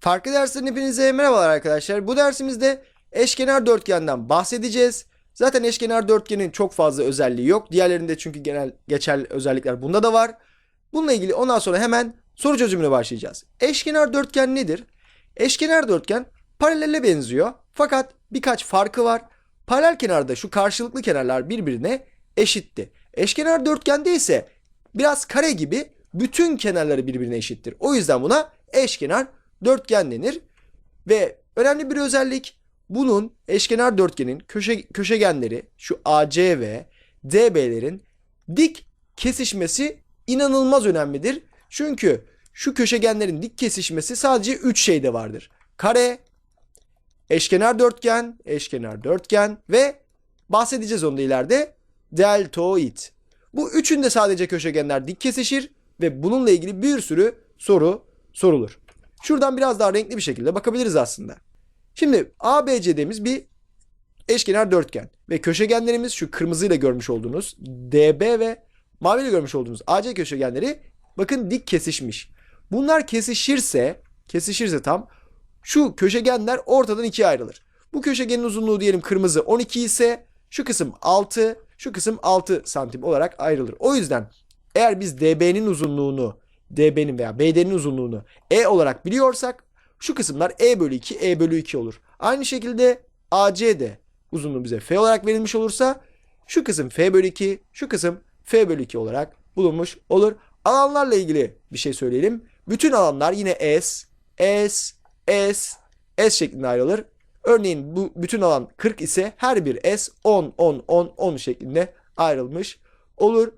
Farklı derslerin hepinize merhabalar arkadaşlar. Bu dersimizde eşkenar dörtgenden bahsedeceğiz. Zaten eşkenar dörtgenin çok fazla özelliği yok. Diğerlerinde çünkü genel geçerli özellikler bunda da var. Bununla ilgili ondan sonra hemen soru çözümüne başlayacağız. Eşkenar dörtgen nedir? Eşkenar dörtgen paralele benziyor. Fakat birkaç farkı var. Paralel kenarda şu karşılıklı kenarlar birbirine eşitti. Eşkenar dörtgende ise biraz kare gibi bütün kenarları birbirine eşittir. O yüzden buna eşkenar dörtgen denir. Ve önemli bir özellik bunun eşkenar dörtgenin köşe, köşegenleri şu AC ve DB'lerin dik kesişmesi inanılmaz önemlidir. Çünkü şu köşegenlerin dik kesişmesi sadece 3 şeyde vardır. Kare, eşkenar dörtgen, eşkenar dörtgen ve bahsedeceğiz onu da ileride deltoid. Bu üçünde sadece köşegenler dik kesişir ve bununla ilgili bir sürü soru sorulur. Şuradan biraz daha renkli bir şekilde bakabiliriz aslında. Şimdi ABC'demiz bir eşkenar dörtgen ve köşegenlerimiz şu kırmızıyla görmüş olduğunuz DB ve maviyle görmüş olduğunuz AC köşegenleri bakın dik kesişmiş. Bunlar kesişirse, kesişirse tam şu köşegenler ortadan ikiye ayrılır. Bu köşegenin uzunluğu diyelim kırmızı 12 ise şu kısım 6, şu kısım 6 santim olarak ayrılır. O yüzden eğer biz DB'nin uzunluğunu, DB'nin veya BD'nin uzunluğunu E olarak biliyorsak şu kısımlar E bölü 2, E bölü 2 olur. Aynı şekilde AC de uzunluğu bize F olarak verilmiş olursa şu kısım F bölü 2, şu kısım F bölü 2 olarak bulunmuş olur. Alanlarla ilgili bir şey söyleyelim. Bütün alanlar yine S, S, S, S şeklinde ayrılır. Örneğin bu bütün alan 40 ise her bir S 10, 10, 10, 10 şeklinde ayrılmış olur.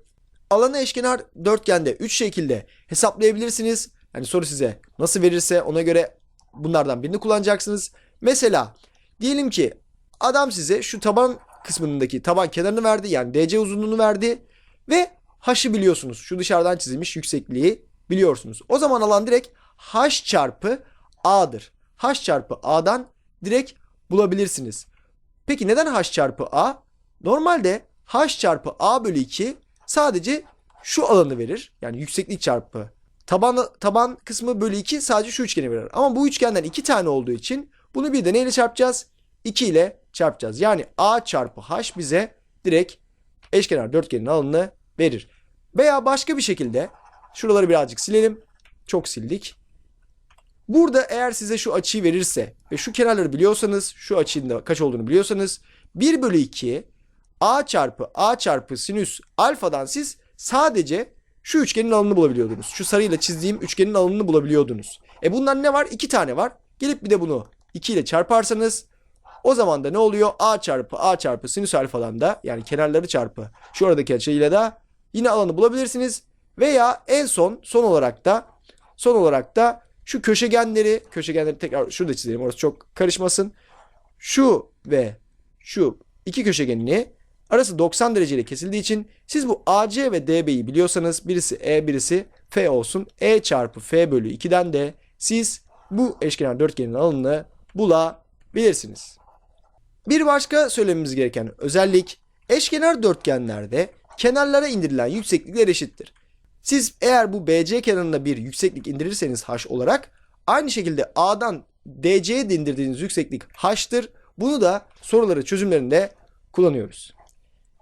Alanı eşkenar dörtgende 3 şekilde hesaplayabilirsiniz. Yani soru size nasıl verirse ona göre bunlardan birini kullanacaksınız. Mesela diyelim ki adam size şu taban kısmındaki taban kenarını verdi. Yani DC uzunluğunu verdi ve h'ı biliyorsunuz. Şu dışarıdan çizilmiş yüksekliği biliyorsunuz. O zaman alan direkt h çarpı a'dır. h çarpı a'dan direkt bulabilirsiniz. Peki neden h çarpı a? Normalde h çarpı a bölü 2 sadece şu alanı verir. Yani yükseklik çarpı taban, taban kısmı bölü 2 sadece şu üçgeni verir. Ama bu üçgenden 2 tane olduğu için bunu bir de neyle çarpacağız? 2 ile çarpacağız. Yani a çarpı h bize direkt eşkenar dörtgenin alanını verir. Veya başka bir şekilde şuraları birazcık silelim. Çok sildik. Burada eğer size şu açıyı verirse ve şu kenarları biliyorsanız şu açının da kaç olduğunu biliyorsanız 1 bölü 2 a çarpı a çarpı sinüs alfadan siz sadece şu üçgenin alanını bulabiliyordunuz. Şu sarıyla çizdiğim üçgenin alanını bulabiliyordunuz. E bundan ne var? 2 tane var. Gelip bir de bunu 2 ile çarparsanız o zaman da ne oluyor? a çarpı a çarpı sinüs alfadan da yani kenarları çarpı şu aradaki açıyla da yine alanı bulabilirsiniz. Veya en son son olarak da son olarak da şu köşegenleri köşegenleri tekrar şurada çizelim orası çok karışmasın. Şu ve şu iki köşegenini arası 90 dereceyle kesildiği için siz bu AC ve DB'yi biliyorsanız birisi E birisi F olsun. E çarpı F bölü 2'den de siz bu eşkenar dörtgenin alanını bulabilirsiniz. Bir başka söylememiz gereken özellik eşkenar dörtgenlerde kenarlara indirilen yükseklikler eşittir. Siz eğer bu BC kenarına bir yükseklik indirirseniz h olarak aynı şekilde A'dan DC'ye indirdiğiniz yükseklik h'tır. Bunu da soruları çözümlerinde kullanıyoruz.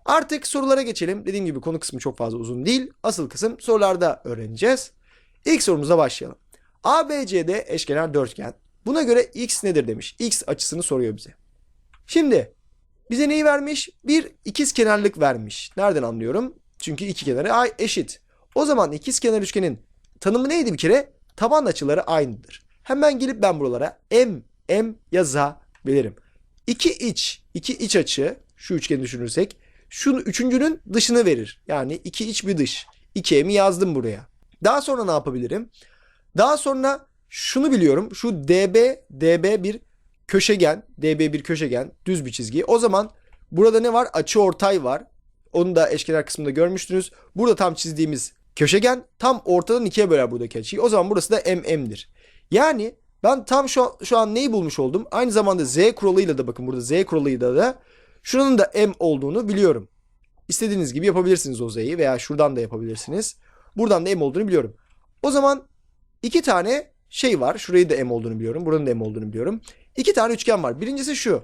Artık sorulara geçelim. Dediğim gibi konu kısmı çok fazla uzun değil. Asıl kısım sorularda öğreneceğiz. İlk sorumuza başlayalım. ABCD eşkenar dörtgen. Buna göre x nedir demiş. X açısını soruyor bize. Şimdi bize neyi vermiş? Bir ikiz kenarlık vermiş. Nereden anlıyorum? Çünkü iki kenarı eşit. O zaman ikiz kenar üçgenin tanımı neydi bir kere? Taban açıları aynıdır. Hemen gelip ben buralara m m yazabilirim. İki iç, iki iç açı şu üçgeni düşünürsek şu üçüncünün dışını verir. Yani iki iç bir dış. 2m'i yazdım buraya. Daha sonra ne yapabilirim? Daha sonra şunu biliyorum. Şu DB, DB bir köşegen. DB bir köşegen. Düz bir çizgi. O zaman burada ne var? Açı ortay var. Onu da eşkenar kısmında görmüştünüz. Burada tam çizdiğimiz köşegen tam ortadan ikiye böler buradaki açıyı. O zaman burası da MM'dir. Yani ben tam şu, şu an neyi bulmuş oldum? Aynı zamanda Z kuralıyla da bakın burada Z kuralıyla da şuranın da M olduğunu biliyorum. İstediğiniz gibi yapabilirsiniz o Z'yi veya şuradan da yapabilirsiniz. Buradan da M olduğunu biliyorum. O zaman iki tane şey var. Şurayı da M olduğunu biliyorum. Buranın da M olduğunu biliyorum. İki tane üçgen var. Birincisi şu.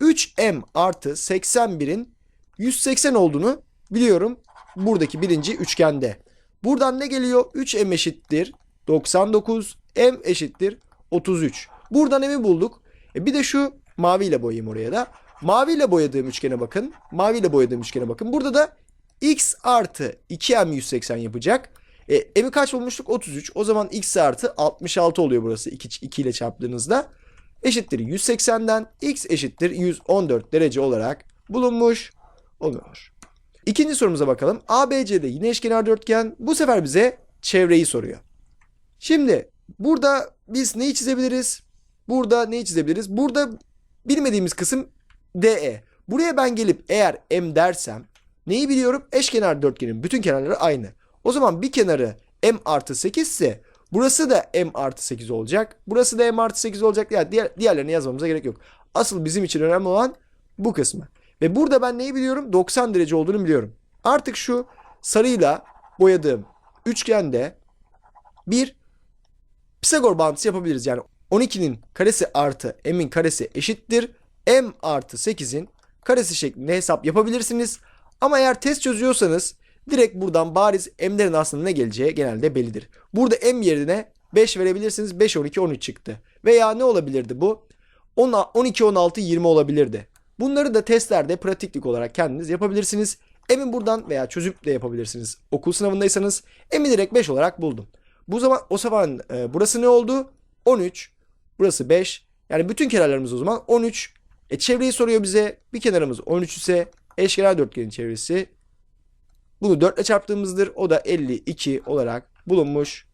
3M artı 81'in 180 olduğunu biliyorum. Buradaki birinci üçgende. Buradan ne geliyor? 3M eşittir 99. M eşittir 33. Buradan M'i bulduk. E bir de şu maviyle boyayayım oraya da. Maviyle boyadığım üçgene bakın. Maviyle boyadığım üçgene bakın. Burada da x artı 2m 180 yapacak. E, m'i kaç bulmuştuk? 33. O zaman x artı 66 oluyor burası 2, 2 ile çarptığınızda. Eşittir 180'den x eşittir 114 derece olarak bulunmuş oluyor. İkinci sorumuza bakalım. ABC'de yine eşkenar dörtgen. Bu sefer bize çevreyi soruyor. Şimdi burada biz neyi çizebiliriz? Burada neyi çizebiliriz? Burada bilmediğimiz kısım DE. Buraya ben gelip eğer M dersem neyi biliyorum? Eşkenar dörtgenin bütün kenarları aynı. O zaman bir kenarı M artı 8 ise burası da M artı 8 olacak. Burası da M artı 8 olacak. Yani diğer, diğerlerini yazmamıza gerek yok. Asıl bizim için önemli olan bu kısmı. Ve burada ben neyi biliyorum? 90 derece olduğunu biliyorum. Artık şu sarıyla boyadığım üçgende bir Pisagor bağıntısı yapabiliriz. Yani 12'nin karesi artı m'in karesi eşittir. M artı 8'in karesi şeklinde hesap yapabilirsiniz. Ama eğer test çözüyorsanız direkt buradan bariz m'lerin aslında ne geleceği genelde bellidir. Burada m yerine 5 verebilirsiniz. 5, 12, 13 çıktı. Veya ne olabilirdi bu? 10, 12, 16, 20 olabilirdi. Bunları da testlerde pratiklik olarak kendiniz yapabilirsiniz. M'in buradan veya çözüp de yapabilirsiniz. Okul sınavındaysanız m'i direkt 5 olarak buldum. Bu zaman o zaman e, burası ne oldu? 13. Burası 5. Yani bütün kenarlarımız o zaman 13. E çevreyi soruyor bize. Bir kenarımız 13 ise eşkenar dörtgenin çevresi bunu 4 ile çarptığımızdır. O da 52 olarak bulunmuş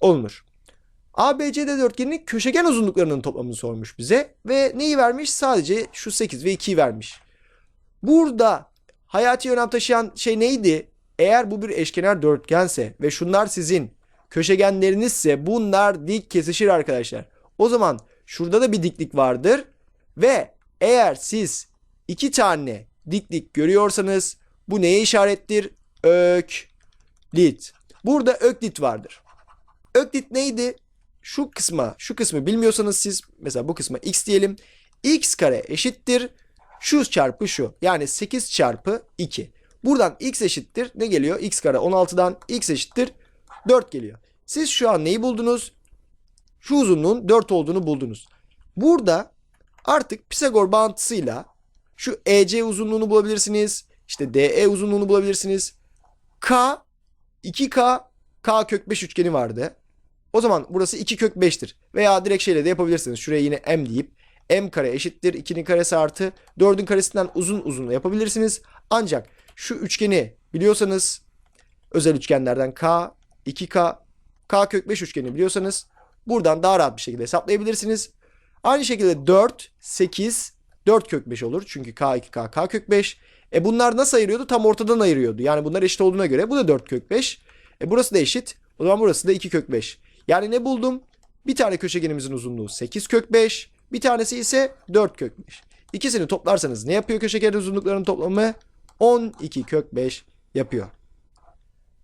olunur. ABCD dörtgeninin köşegen uzunluklarının toplamını sormuş bize ve neyi vermiş? Sadece şu 8 ve 2'yi vermiş. Burada hayati önem taşıyan şey neydi? Eğer bu bir eşkenar dörtgense ve şunlar sizin köşegenlerinizse bunlar dik kesişir arkadaşlar. O zaman şurada da bir diklik vardır ve eğer siz iki tane diklik görüyorsanız bu neye işarettir? Öklit. Burada öklit vardır. Öklit neydi? Şu kısma, şu kısmı bilmiyorsanız siz mesela bu kısma x diyelim. x kare eşittir şu çarpı şu. Yani 8 çarpı 2. Buradan x eşittir ne geliyor? x kare 16'dan x eşittir 4 geliyor. Siz şu an neyi buldunuz? Şu uzunluğun 4 olduğunu buldunuz. Burada artık Pisagor bağıntısıyla şu EC uzunluğunu bulabilirsiniz. İşte DE uzunluğunu bulabilirsiniz. K 2K K kök 5 üçgeni vardı. O zaman burası 2 kök 5'tir. Veya direkt şeyle de yapabilirsiniz. Şuraya yine M deyip M kare eşittir 2'nin karesi artı 4'ün karesinden uzun uzun yapabilirsiniz. Ancak şu üçgeni biliyorsanız özel üçgenlerden K, 2K, K kök 5 üçgeni biliyorsanız buradan daha rahat bir şekilde hesaplayabilirsiniz. Aynı şekilde 4, 8, 4 kök 5 olur. Çünkü K, 2K, K kök 5. E bunlar nasıl ayırıyordu? Tam ortadan ayırıyordu. Yani bunlar eşit olduğuna göre bu da 4 kök 5. E burası da eşit. O zaman burası da 2 kök 5. Yani ne buldum? Bir tane köşegenimizin uzunluğu 8 kök 5. Bir tanesi ise 4 kök 5. İkisini toplarsanız ne yapıyor köşegen uzunluklarının toplamı? 12 kök 5 yapıyor.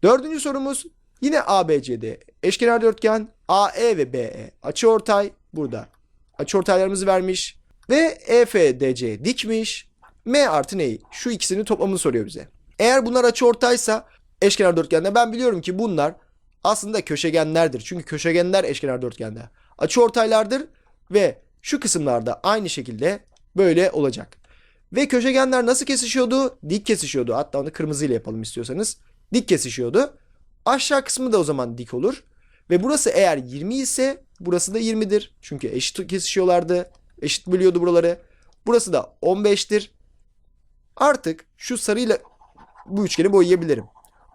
Dördüncü sorumuz yine ABCD eşkenar dörtgen AE ve BE açıortay burada açıortaylarımızı vermiş ve EFDC dikmiş. M artı neyi? Şu ikisinin toplamını soruyor bize. Eğer bunlar açıortaysa eşkenar dörtgende ben biliyorum ki bunlar aslında köşegenlerdir. Çünkü köşegenler eşkenar dörtgende. Açıortaylardır ve şu kısımlarda aynı şekilde böyle olacak. Ve köşegenler nasıl kesişiyordu? Dik kesişiyordu. Hatta onu kırmızıyla yapalım istiyorsanız. Dik kesişiyordu. Aşağı kısmı da o zaman dik olur. Ve burası eğer 20 ise burası da 20'dir. Çünkü eşit kesişiyorlardı. Eşit bölüyordu buraları. Burası da 15'tir. Artık şu sarıyla bu üçgeni boyayabilirim.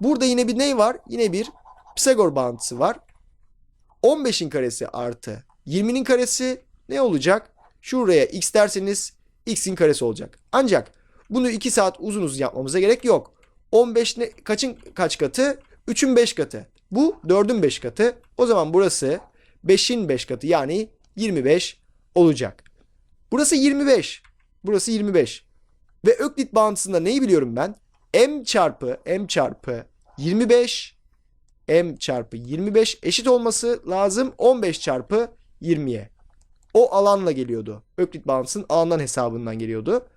Burada yine bir ney var? Yine bir Pisagor bağıntısı var. 15'in karesi artı 20'nin karesi ne olacak? Şuraya x derseniz x'in karesi olacak. Ancak bunu 2 saat uzun uzun yapmamıza gerek yok. 15 ne, kaçın kaç katı? 3'ün 5 katı. Bu 4'ün 5 katı. O zaman burası 5'in 5 katı yani 25 olacak. Burası 25. Burası 25. Ve Öklit bağıntısında neyi biliyorum ben? M çarpı M çarpı 25 m çarpı 25 eşit olması lazım 15 çarpı 20'ye. O alanla geliyordu. Öklit bağıntısının alandan hesabından geliyordu.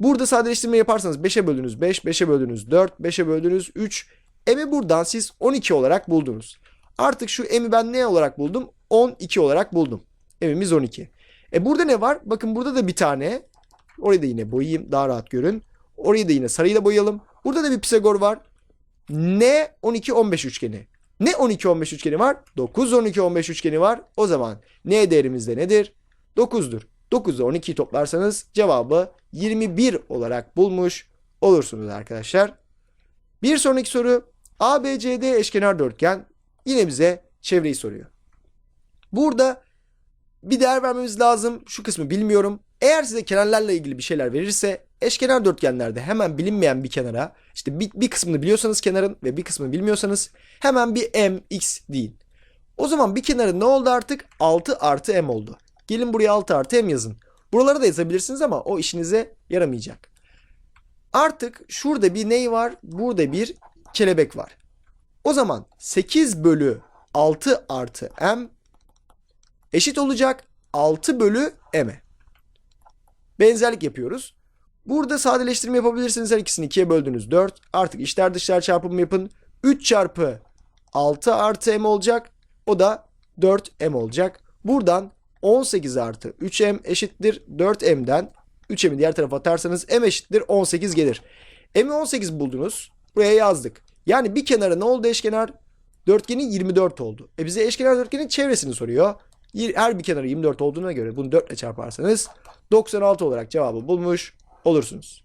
Burada sadeleştirme yaparsanız 5'e böldünüz 5, 5'e böldünüz 4, 5'e böldünüz 3. M'i buradan siz 12 olarak buldunuz. Artık şu M'i ben ne olarak buldum? 12 olarak buldum. M'imiz 12. E burada ne var? Bakın burada da bir tane. Orayı da yine boyayayım daha rahat görün. Orayı da yine sarıyla boyayalım. Burada da bir Pisagor var. Ne 12 15 üçgeni. Ne 12 15 üçgeni var? 9 12 15 üçgeni var. O zaman ne değerimiz de nedir? 9'dur. 9 ile 12'yi toplarsanız cevabı 21 olarak bulmuş olursunuz arkadaşlar. Bir sonraki soru ABCD eşkenar dörtgen yine bize çevreyi soruyor. Burada bir değer vermemiz lazım. Şu kısmı bilmiyorum. Eğer size kenarlarla ilgili bir şeyler verirse eşkenar dörtgenlerde hemen bilinmeyen bir kenara işte bir, bir kısmını biliyorsanız kenarın ve bir kısmını bilmiyorsanız hemen bir m x değil. O zaman bir kenarın ne oldu artık? 6 artı m oldu. Gelin buraya 6 artı m yazın. Buralara da yazabilirsiniz ama o işinize yaramayacak. Artık şurada bir ney var? Burada bir kelebek var. O zaman 8 bölü 6 artı m eşit olacak 6 bölü m'e. Benzerlik yapıyoruz. Burada sadeleştirme yapabilirsiniz. Her ikisini 2'ye böldünüz 4. Artık içler dışlar çarpımı yapın. 3 çarpı 6 artı m olacak. O da 4m olacak. Buradan 18 artı 3m eşittir 4m'den 3m'i diğer tarafa atarsanız m eşittir 18 gelir. m'i 18 buldunuz. Buraya yazdık. Yani bir kenarı ne oldu eşkenar? Dörtgenin 24 oldu. E bize eşkenar dörtgenin çevresini soruyor. Her bir kenarı 24 olduğuna göre bunu 4 ile çarparsanız 96 olarak cevabı bulmuş olursunuz.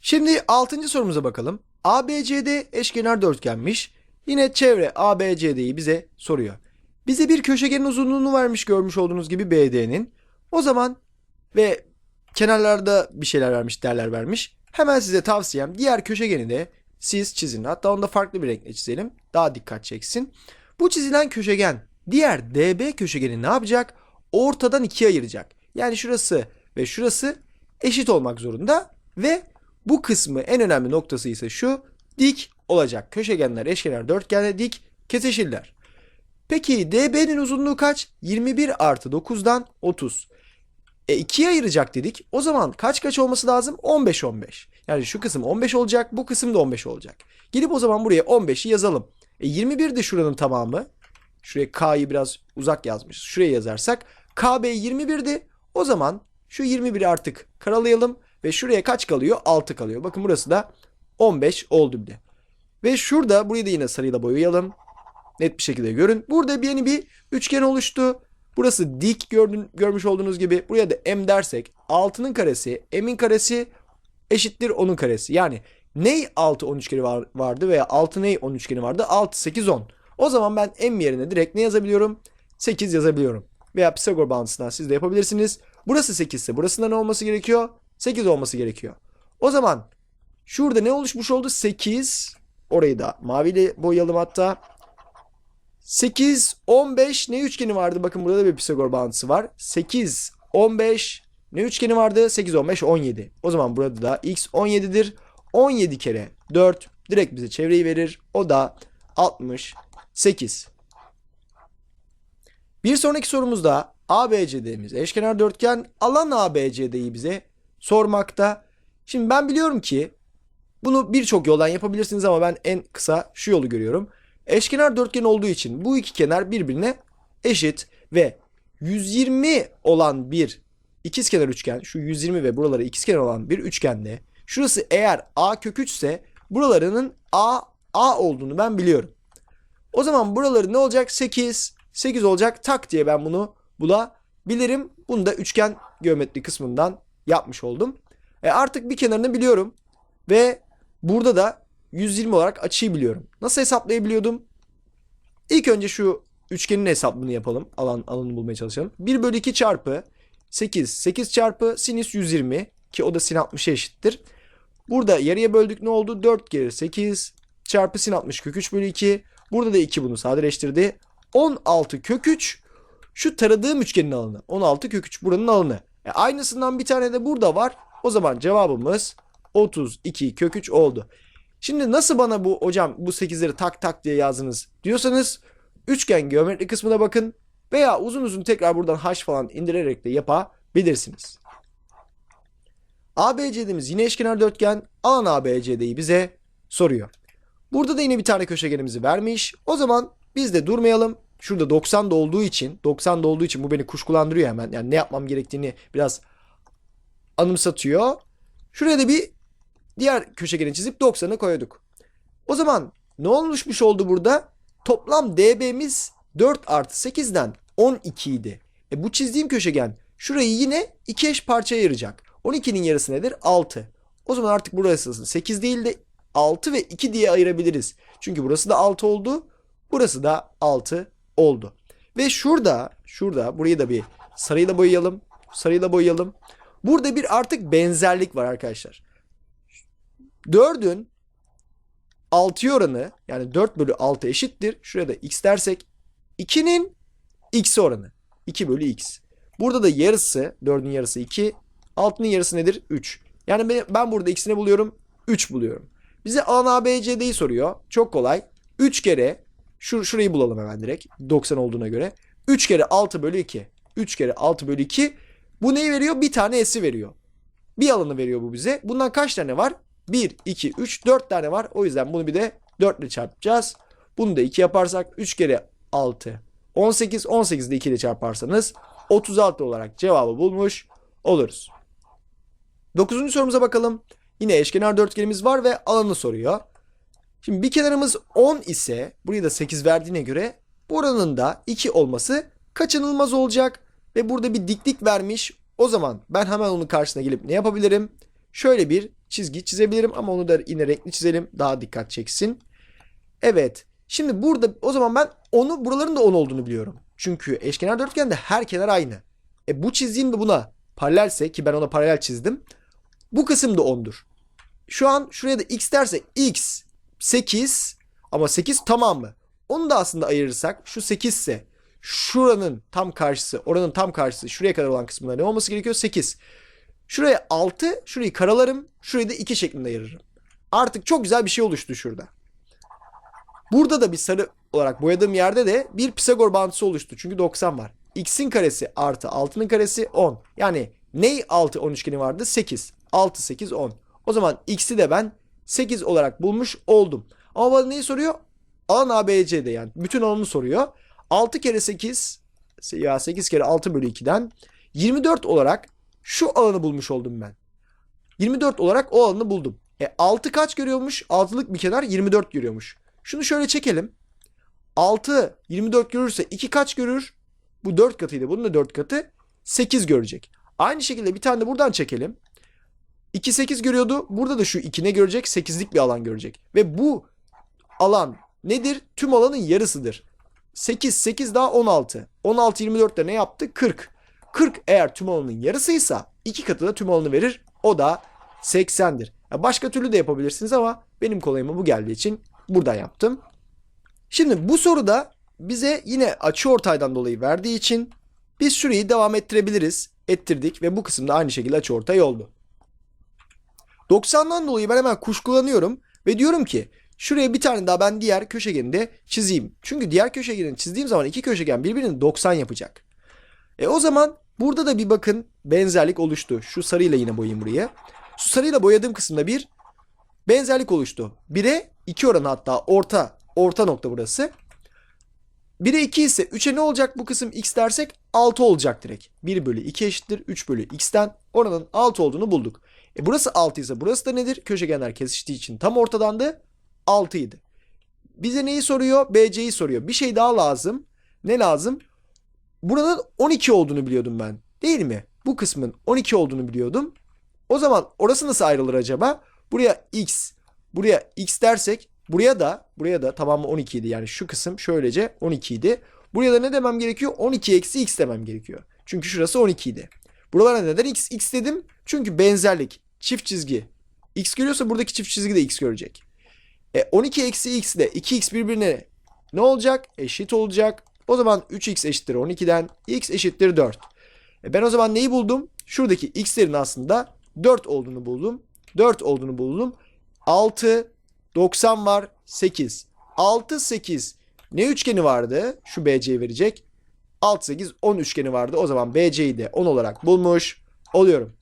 Şimdi 6. sorumuza bakalım. ABCD eşkenar dörtgenmiş. Yine çevre ABCD'yi bize soruyor. Bize bir köşegenin uzunluğunu vermiş görmüş olduğunuz gibi BD'nin. O zaman ve kenarlarda bir şeyler vermiş, değerler vermiş. Hemen size tavsiyem diğer köşegeni de siz çizin. Hatta onu da farklı bir renkle çizelim. Daha dikkat çeksin. Bu çizilen köşegen diğer DB köşegeni ne yapacak? Ortadan ikiye ayıracak. Yani şurası ve şurası eşit olmak zorunda ve bu kısmı en önemli noktası ise şu dik olacak. Köşegenler eşkenar dörtgende dik kesişirler. Peki DB'nin uzunluğu kaç? 21 artı 9'dan 30. E 2'ye ayıracak dedik. O zaman kaç kaç olması lazım? 15 15. Yani şu kısım 15 olacak, bu kısım da 15 olacak. Gidip o zaman buraya 15'i yazalım. E 21 de şuranın tamamı. Şuraya K'yı biraz uzak yazmışız. Şuraya yazarsak KB 21'di. O zaman şu 21'i artık karalayalım ve şuraya kaç kalıyor? 6 kalıyor. Bakın burası da 15 oldu bile. Ve şurada burayı da yine sarıyla boyayalım. Net bir şekilde görün. Burada yeni bir üçgen oluştu. Burası dik gördün, görmüş olduğunuz gibi. Buraya da m dersek 6'nın karesi m'in karesi eşittir 10'un karesi. Yani ney 6 10 üçgeni var, vardı veya 6 ney 10 üçgeni vardı? 6 8 10. O zaman ben m yerine direkt ne yazabiliyorum? 8 yazabiliyorum. Veya Pisagor bağıntısından siz de yapabilirsiniz. Burası 8 ise burasında ne olması gerekiyor? 8 olması gerekiyor. O zaman şurada ne oluşmuş oldu? 8. Orayı da maviyle boyayalım hatta. 8, 15 ne üçgeni vardı? Bakın burada da bir Pisagor bağıntısı var. 8, 15 ne üçgeni vardı? 8, 15, 17. O zaman burada da x 17'dir. 17 kere 4 direkt bize çevreyi verir. O da 68. Bir sonraki sorumuzda ABCD'miz eşkenar dörtgen alan ABCD'yi bize sormakta. Şimdi ben biliyorum ki bunu birçok yoldan yapabilirsiniz ama ben en kısa şu yolu görüyorum. Eşkenar dörtgen olduğu için bu iki kenar birbirine eşit ve 120 olan bir ikizkenar üçgen şu 120 ve buraları ikizkenar olan bir üçgende şurası eğer A kök 3 ise buralarının A A olduğunu ben biliyorum. O zaman buraları ne olacak? 8. 8 olacak. Tak diye ben bunu bulabilirim. Bunu da üçgen geometri kısmından yapmış oldum. E artık bir kenarını biliyorum. Ve burada da 120 olarak açıyı biliyorum. Nasıl hesaplayabiliyordum? İlk önce şu üçgenin hesabını yapalım. Alan alanını bulmaya çalışalım. 1 bölü 2 çarpı 8. 8 çarpı sinüs 120 ki o da sin 60'a eşittir. Burada yarıya böldük ne oldu? 4 kere 8 çarpı sin 60 kök 3 bölü 2. Burada da 2 bunu sadeleştirdi. 16 kök 3 şu taradığım üçgenin alanı. 16 kök 3 buranın alanı. E aynısından bir tane de burada var. O zaman cevabımız 32 kök 3 oldu. Şimdi nasıl bana bu hocam bu 8'leri tak tak diye yazdınız diyorsanız üçgen geometri kısmına bakın veya uzun uzun tekrar buradan h falan indirerek de yapabilirsiniz. ABC'dimiz yine eşkenar dörtgen alan ABCD'yi bize soruyor. Burada da yine bir tane köşegenimizi vermiş. O zaman biz de durmayalım. Şurada 90 da olduğu için 90 da olduğu için bu beni kuşkulandırıyor hemen. Yani ne yapmam gerektiğini biraz anımsatıyor. Şuraya da bir diğer köşegeni çizip 90'ı koyduk. O zaman ne oluşmuş oldu burada? Toplam DB'miz 4 artı 8'den 12 idi. E bu çizdiğim köşegen şurayı yine iki eş parçaya ayıracak. 12'nin yarısı nedir? 6. O zaman artık burası 8 değil de 6 ve 2 diye ayırabiliriz. Çünkü burası da 6 oldu. Burası da 6 oldu. Ve şurada, şurada burayı da bir sarıyla boyayalım. Sarıyla boyayalım. Burada bir artık benzerlik var arkadaşlar. 4'ün 6 oranı yani 4 bölü 6 eşittir. Şuraya da x dersek 2'nin x oranı. 2 bölü x. Burada da yarısı 4'ün yarısı 2. 6'nın yarısı nedir? 3. Yani ben, burada x'ini buluyorum. 3 buluyorum. Bize alan ABCD'yi soruyor. Çok kolay. 3 kere şu, şurayı bulalım hemen direkt. 90 olduğuna göre. 3 kere 6 bölü 2. 3 kere 6 bölü 2. Bu neyi veriyor? Bir tane s'i veriyor. Bir alanı veriyor bu bize. Bundan kaç tane var? 1, 2, 3, 4 tane var. O yüzden bunu bir de 4 ile çarpacağız. Bunu da 2 yaparsak 3 kere 6. 18, 18 de 2 ile çarparsanız 36 olarak cevabı bulmuş oluruz. 9. sorumuza bakalım. Yine eşkenar dörtgenimiz var ve alanı soruyor. Şimdi bir kenarımız 10 ise buraya da 8 verdiğine göre buranın da 2 olması kaçınılmaz olacak. Ve burada bir diklik vermiş. O zaman ben hemen onun karşısına gelip ne yapabilirim? Şöyle bir çizgi çizebilirim ama onu da yine renkli çizelim. Daha dikkat çeksin. Evet. Şimdi burada o zaman ben onu buraların da 10 olduğunu biliyorum. Çünkü eşkenar dörtgende her kenar aynı. E bu çizdiğim de buna paralelse ki ben ona paralel çizdim. Bu kısım da 10'dur. Şu an şuraya da x derse x 8 ama 8 tamam mı? Onu da aslında ayırırsak şu 8 ise şuranın tam karşısı, oranın tam karşısı şuraya kadar olan kısmında ne olması gerekiyor? 8. Şuraya 6, şurayı karalarım, şurayı da 2 şeklinde ayırırım. Artık çok güzel bir şey oluştu şurada. Burada da bir sarı olarak boyadığım yerde de bir Pisagor bağıntısı oluştu. Çünkü 90 var. X'in karesi artı 6'nın karesi 10. Yani ney 6 10 üçgeni vardı? 8. 6, 8, 10. O zaman x'i de ben 8 olarak bulmuş oldum. Ama bana neyi soruyor? Alan ABCD yani. Bütün alanı soruyor. 6 kere 8 ya 8 kere 6 bölü 2'den 24 olarak şu alanı bulmuş oldum ben. 24 olarak o alanı buldum. E 6 kaç görüyormuş? 6'lık bir kenar 24 görüyormuş. Şunu şöyle çekelim. 6 24 görürse 2 kaç görür? Bu 4 katıydı. Bunun da 4 katı 8 görecek. Aynı şekilde bir tane de buradan çekelim. 2 8 görüyordu. Burada da şu 2 ne görecek? 8'lik bir alan görecek. Ve bu alan nedir? Tüm alanın yarısıdır. 8 8 daha 16. 16 24 de ne yaptı? 40. 40 eğer tüm alanın yarısıysa iki katı da tüm alanı verir. O da 80'dir. Ya başka türlü de yapabilirsiniz ama benim kolayıma bu geldiği için buradan yaptım. Şimdi bu soruda bize yine açı ortaydan dolayı verdiği için biz şurayı devam ettirebiliriz. Ettirdik ve bu kısımda aynı şekilde açı ortay oldu. 90'dan dolayı ben hemen kuşkulanıyorum ve diyorum ki şuraya bir tane daha ben diğer köşegeni de çizeyim. Çünkü diğer köşegeni çizdiğim zaman iki köşegen birbirini 90 yapacak. E o zaman burada da bir bakın benzerlik oluştu. Şu sarıyla yine boyayayım buraya. Şu sarıyla boyadığım kısımda bir benzerlik oluştu. 1'e 2 oranı hatta orta orta nokta burası. 1'e 2 ise 3'e ne olacak bu kısım x dersek 6 olacak direkt. 1 bölü 2 eşittir 3 bölü x'ten oranın 6 olduğunu bulduk. E burası 6 ise burası da nedir? Köşegenler kesiştiği için tam ortadandı. 6 idi. Bize neyi soruyor? BC'yi soruyor. Bir şey daha lazım. Ne lazım? Buranın 12 olduğunu biliyordum ben. Değil mi? Bu kısmın 12 olduğunu biliyordum. O zaman orası nasıl ayrılır acaba? Buraya x, buraya x dersek buraya da buraya da tamamı 12 idi. Yani şu kısım şöylece 12 idi. Buraya da ne demem gerekiyor? 12 eksi x demem gerekiyor. Çünkü şurası 12 idi. Buralara neden x, x dedim? Çünkü benzerlik. Çift çizgi. X görüyorsa buradaki çift çizgi de x görecek. E 12 eksi x ile 2x birbirine ne olacak? Eşit olacak. O zaman 3x eşittir 12'den. x eşittir 4. E ben o zaman neyi buldum? Şuradaki x'lerin aslında 4 olduğunu buldum. 4 olduğunu buldum. 6, 90 var 8. 6 8 ne üçgeni vardı? Şu BC'yi verecek. 6 8 10 üçgeni vardı. O zaman BC'yi de 10 olarak bulmuş oluyorum.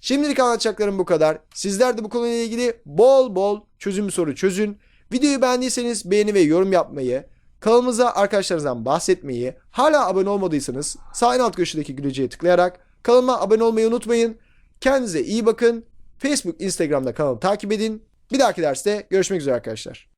Şimdilik anlatacaklarım bu kadar. Sizler de bu konuyla ilgili bol bol çözüm soru çözün. Videoyu beğendiyseniz beğeni ve yorum yapmayı, kanalımıza arkadaşlarınızdan bahsetmeyi, hala abone olmadıysanız sağ en alt köşedeki gülücüye tıklayarak kanalıma abone olmayı unutmayın. Kendinize iyi bakın. Facebook, Instagram'da kanalı takip edin. Bir dahaki derste görüşmek üzere arkadaşlar.